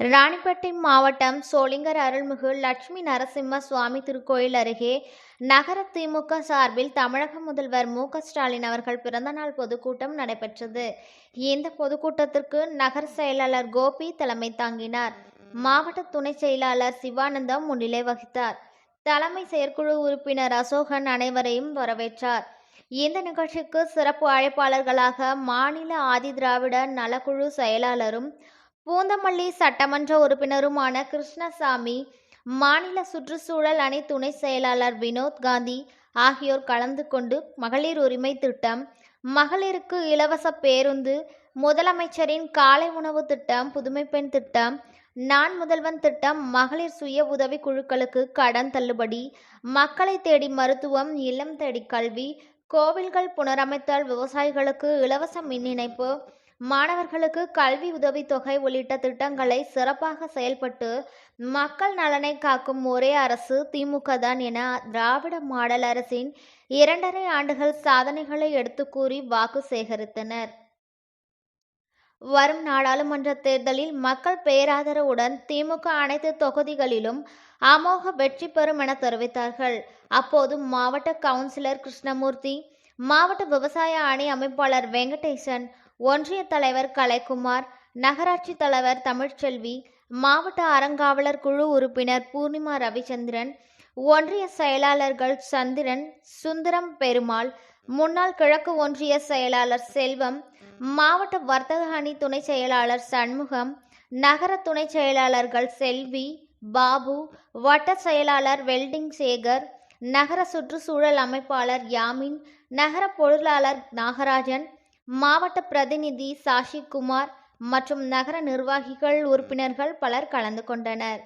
ராணிப்பேட்டை மாவட்டம் சோளிங்கர் அருள்மிகு லட்சுமி நரசிம்ம சுவாமி திருக்கோயில் அருகே நகர திமுக சார்பில் தமிழக முதல்வர் மு ஸ்டாலின் அவர்கள் பிறந்தநாள் பொதுக்கூட்டம் நடைபெற்றது. இந்த பொதுக்கூட்டத்திற்கு நகர செயலாளர் கோபி தலைமை தாங்கினார். மாவட்ட துணை செயலாளர் சிவானந்தம் முன்னிலை வகித்தார். தலைமை செயற்குழு உறுப்பினர் அசோகன் அனைவரையும் வரவேற்றார். இந்த நிகழ்ச்சிக்கு சிறப்பு அழைப்பாளர்களாக மாநில ஆதிதிராவிட நலக்குழு செயலாளரும் பூந்தமல்லி சட்டமன்ற உறுப்பினருமான கிருஷ்ணசாமி மாநில சுற்றுச்சூழல் அணி துணை செயலாளர் வினோத் காந்தி ஆகியோர் கலந்து கொண்டு மகளிர் உரிமை திட்டம் மகளிருக்கு இலவச பேருந்து முதலமைச்சரின் காலை உணவு திட்டம் புதுமை பெண் திட்டம் நான் முதல்வன் திட்டம் மகளிர் சுய உதவி குழுக்களுக்கு கடன் தள்ளுபடி மக்களை தேடி மருத்துவம் இல்லம் தேடி கல்வி கோவில்கள் புனரமைத்தல் விவசாயிகளுக்கு இலவச மின் இணைப்பு மாணவர்களுக்கு கல்வி உதவித்தொகை உள்ளிட்ட திட்டங்களை சிறப்பாக செயல்பட்டு மக்கள் நலனை காக்கும் ஒரே அரசு திமுக தான் என திராவிட மாடல் அரசின் இரண்டரை ஆண்டுகள் சாதனைகளை எடுத்து கூறி வாக்கு சேகரித்தனர். வரும் நாடாளுமன்ற தேர்தலில் மக்கள் பேராதரவுடன் திமுக அனைத்து தொகுதிகளிலும் அமோக வெற்றி பெறும் என தெரிவித்தார்கள். அப்போது மாவட்ட கவுன்சிலர் கிருஷ்ணமூர்த்தி மாவட்ட விவசாய அணி அமைப்பாளர் வெங்கடேசன் ஒன்றிய தலைவர் கலைக்குமார் நகராட்சி தலைவர் தமிழ்ச்செல்வி மாவட்ட அறங்காவலர் குழு உறுப்பினர் பூர்ணிமா ரவிச்சந்திரன் ஒன்றிய செயலாளர்கள் சந்திரன் சுந்தரம் பெருமாள் முன்னாள் கிழக்கு ஒன்றிய செயலாளர் செல்வம் மாவட்ட வர்த்தக அணி துணை செயலாளர் சண்முகம் நகர துணை செயலாளர்கள் செல்வி பாபு வட்ட செயலாளர் வெல்டிங் சேகர் நகர சுற்றுச்சூழல் அமைப்பாளர் யாமின் நகர பொருளாளர் நாகராஜன் மாவட்ட பிரதிநிதி சாஷிகுமார் மற்றும் நகர நிர்வாகிகள் உறுப்பினர்கள் பலர் கலந்து கொண்டனர்.